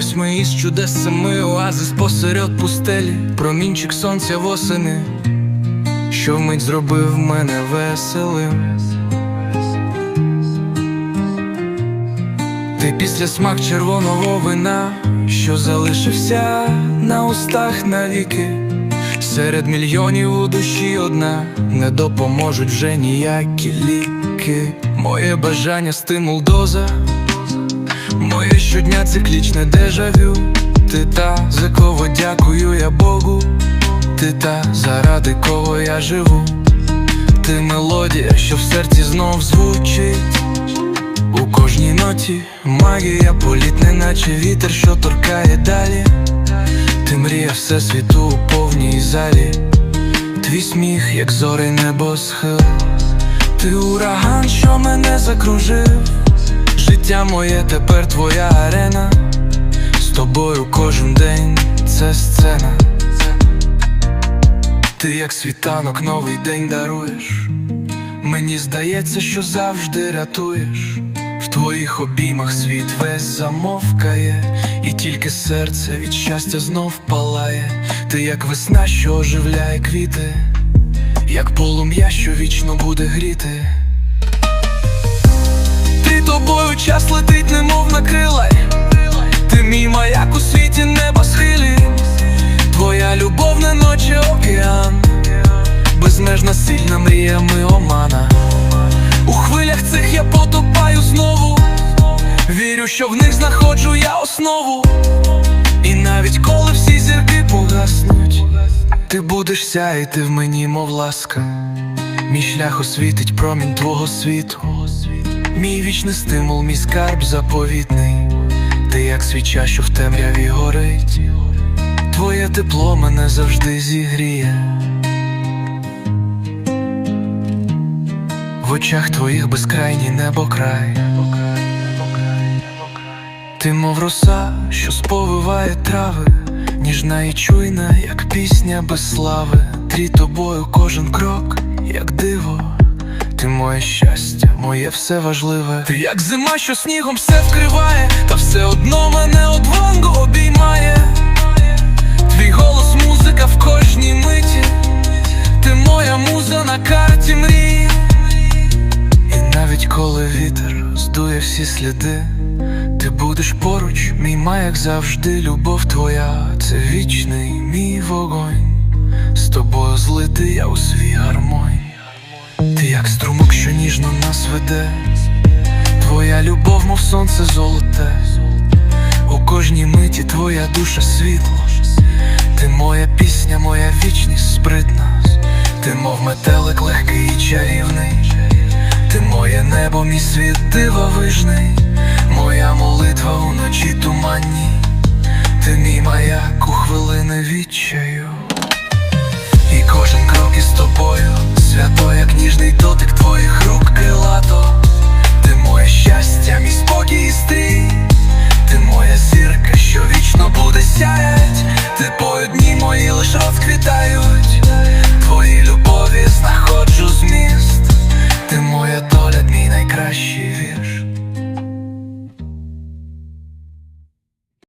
Ось ми із чудесами оазис посеред пустелі, промінчик сонця восени, що вмить зробив мене веселим. Ти після смак червоного вина, що залишився на устах навіки. Серед мільйонів у душі одна не допоможуть вже ніякі ліки. Моє бажання стимул доза, моє щодня циклічне дежавю. Ти та, за кого дякую я Богу, ти та, заради кого я живу. Ти мелодія, що в серці знов звучить. У кожній ноті магія політ, наче вітер, що торкає далі. Ти мрія всесвіту у повній залі, твій сміх, як зорий небосхил. Ти ураган, що мене закружив. Життя моє тепер твоя арена. З тобою кожен день це сцена. Ти як світанок новий день даруєш. Мені здається, що завжди рятуєш. В твоїх обіймах світ весь замовкає, і тільки серце від щастя знов палає. Ти як весна, що оживляє квіти, як полум'я, що вічно буде гріти. Тобою час летить, немов на крилай. Ти мій маяк у світі неба схилі. Твоя любов не ночі океан, безмежна сильна мріями омана. У хвилях цих я потопаю знову. Вірю, що в них знаходжу я основу. І навіть коли всі зірки погаснуть, ти будеш сяяти в мені, мов ласка. Мій шлях освітить промінь твого світу. Мій вічний стимул, мій скарб заповітний. Ти як свіча, що в темряві горить. Твоє тепло мене завжди зігріє. В очах твоїх безкрайній небокрай. Ти мов роса, що сповиває трави, ніжна і чуйна, як пісня без слави. Трій тобою кожен крок, як диво. Ти моє щастя, моє все важливе. Ти як зима, що снігом все вкриває, та все одно мене одвангу обіймає. Твій голос, музика в кожній миті. Ти моя муза на карті мрії. І навіть коли вітер здує всі сліди, ти будеш поруч, мій маяк завжди, любов твоя, це вічний мій вогонь. З тобою злитий я у свій гармонь. Як струмок, що ніжно нас веде, твоя любов, мов сонце золоте, у кожній миті твоя душа світло. Ти моя пісня, моя вічність спритна, ти мов метелик легкий і чарівний. Ти моє небо, мій світ дивовижний, моя молитва уночі туманні, ти мій маяк у хвилини відчаю. ніжний дотик твоїх рук крилато, ти моє щастя, мій спокій і стрій, ти моя зірка, що вічно буде сяять, ти по одній мої лише розквітаю.